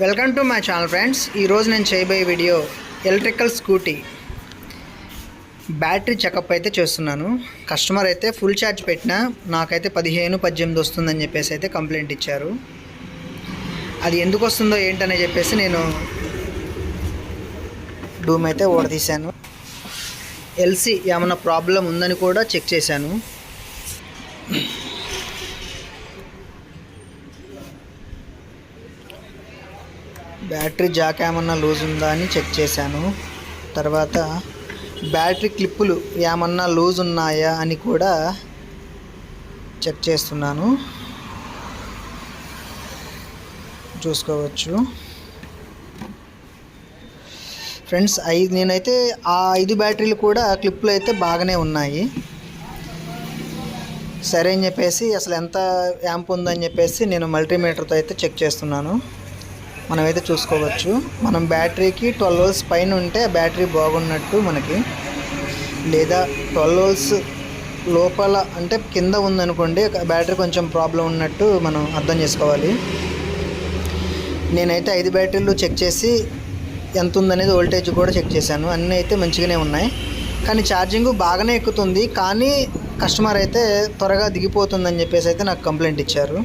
Welcome to my channel friends ఈరోజు నేను చేయబోయే video electrical scooty battery checkup అయితే చేస్తున్నాను. కస్టమర్ అయితే ఫుల్ ఛార్జ్ పెట్టినా నాకైతే పదిహేను పద్దెనిమిది వస్తుందని చెప్పేసి అయితే కంప్లైంట్ ఇచ్చారు. అది ఎందుకు వస్తుందో ఏంటనే చెప్పేసి నేను డూమ్ అయితే ఓడదీశాను. ఎల్సీ ఏమైనా ప్రాబ్లం ఉందని కూడా చెక్ చేశాను. బ్యాటరీ జాక్ ఏమన్నా లూజ్ ఉందా అని చెక్ చేశాను. తర్వాత బ్యాటరీ క్లిప్పులు ఏమన్నా లూజ్ ఉన్నాయా అని కూడా చెక్ చేస్తున్నాను. చూసుకోవచ్చు. ఫ్రెండ్స్ ఐదు నేనైతే ఆ ఐదు బ్యాటరీలు కూడా క్లిప్పులు అయితే బాగానే ఉన్నాయి. సరే అని చెప్పేసి అసలు ఎంత యాంప్ ఉందని చెప్పేసి నేను మల్టీమీటర్తో అయితే చెక్ చేస్తున్నాను. మనమైతే చూసుకోవచ్చు. మనం బ్యాటరీకి ట్వెల్వ్ వోల్స్ పైన ఉంటే బ్యాటరీ బాగున్నట్టు మనకి. లేదా ట్వెల్వ్ అవర్స్ లోపల అంటే కింద ఉందనుకోండి బ్యాటరీ కొంచెం ప్రాబ్లం ఉన్నట్టు మనం అర్థం చేసుకోవాలి. నేనైతే ఐదు బ్యాటరీలు చెక్ చేసి ఎంత ఉందనేది వోల్టేజ్ కూడా చెక్ చేశాను. అన్నీ అయితే మంచిగానే ఉన్నాయి. కానీ ఛార్జింగ్ బాగానే ఎక్కుతుంది. కానీ కస్టమర్ అయితే త్వరగా దిగిపోతుందని చెప్పేసి అయితే నాకు కంప్లైంట్ ఇచ్చారు.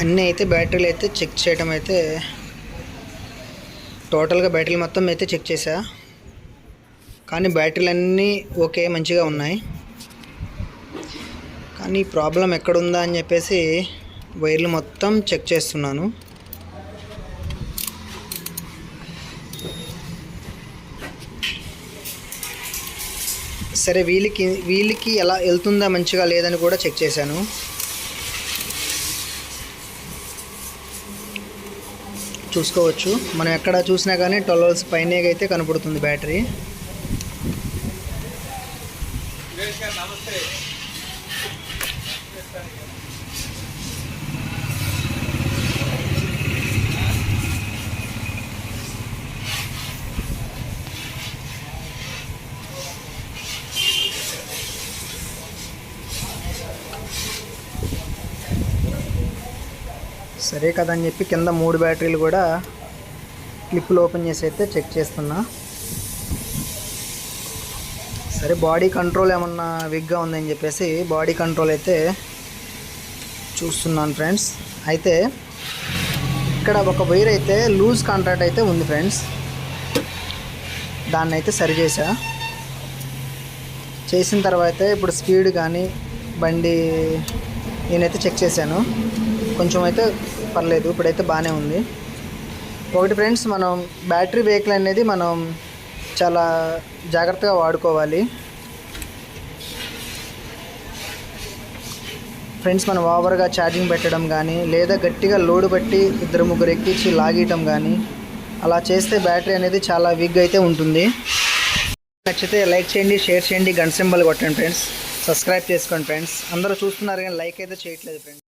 అన్నీ అయితే బ్యాటరీలు అయితే చెక్ చేయడం అయితే టోటల్గా బ్యాటరీలు మొత్తం అయితే చెక్ చేశా. కానీ బ్యాటరీలు అన్నీ ఓకే మంచిగా ఉన్నాయి. కానీ ప్రాబ్లం ఎక్కడుందా అని చెప్పేసి వైర్లు మొత్తం చెక్ చేస్తున్నాను. సరే వీళ్ళకి వీళ్ళకి ఎలా వెళ్తుందా మంచిగా లేదని కూడా చెక్ చేశాను. చూసుకోవచ్చు. మనం ఎక్కడ చూసినా కానీ ట్వెల్వ్ అవర్స్ పైన అయితే కనపడుతుంది బ్యాటరీ. సరే కదని చెప్పి కింద మూడు బ్యాటరీలు కూడా క్లిప్పులు ఓపెన్ చేసి అయితే చెక్ చేస్తున్నా. సరే బాడీ కంట్రోల్ ఏమన్నా వీక్గా ఉందని చెప్పేసి బాడీ కంట్రోల్ అయితే చూస్తున్నాను ఫ్రెండ్స్. అయితే ఇక్కడ ఒక వైర్ అయితే లూజ్ కాంట్రాక్ట్ అయితే ఉంది ఫ్రెండ్స్. దాన్ని అయితే సరి చేసా చేసిన తర్వాత ఇప్పుడు స్పీడ్ కానీ బండి నేనైతే చెక్ చేశాను. కొంచెం అయితే పర్లేదు ఇప్పుడైతే బాగానే ఉంది. ఒకటి ఫ్రెండ్స్ మనం బ్యాటరీ వెహికల్ అనేది మనం చాలా జాగ్రత్తగా వాడుకోవాలి. ఫ్రెండ్స్ మనం ఓవర్గా ఛార్జింగ్ పెట్టడం కానీ లేదా గట్టిగా లోడ్ పెట్టి ఇద్దరు ముగ్గురు ఎక్కించి లాగేయటం కానీ అలా చేస్తే బ్యాటరీ అనేది చాలా వీక్గా అయితే ఉంటుంది. నచ్చితే లైక్ చేయండి షేర్ చేయండి గంట సింబల్ కొట్టండి ఫ్రెండ్స్. సబ్స్క్రైబ్ చేసుకోండి ఫ్రెండ్స్. అందరూ చూస్తున్నారు కానీ లైక్ అయితే చేయట్లేదు ఫ్రెండ్స్.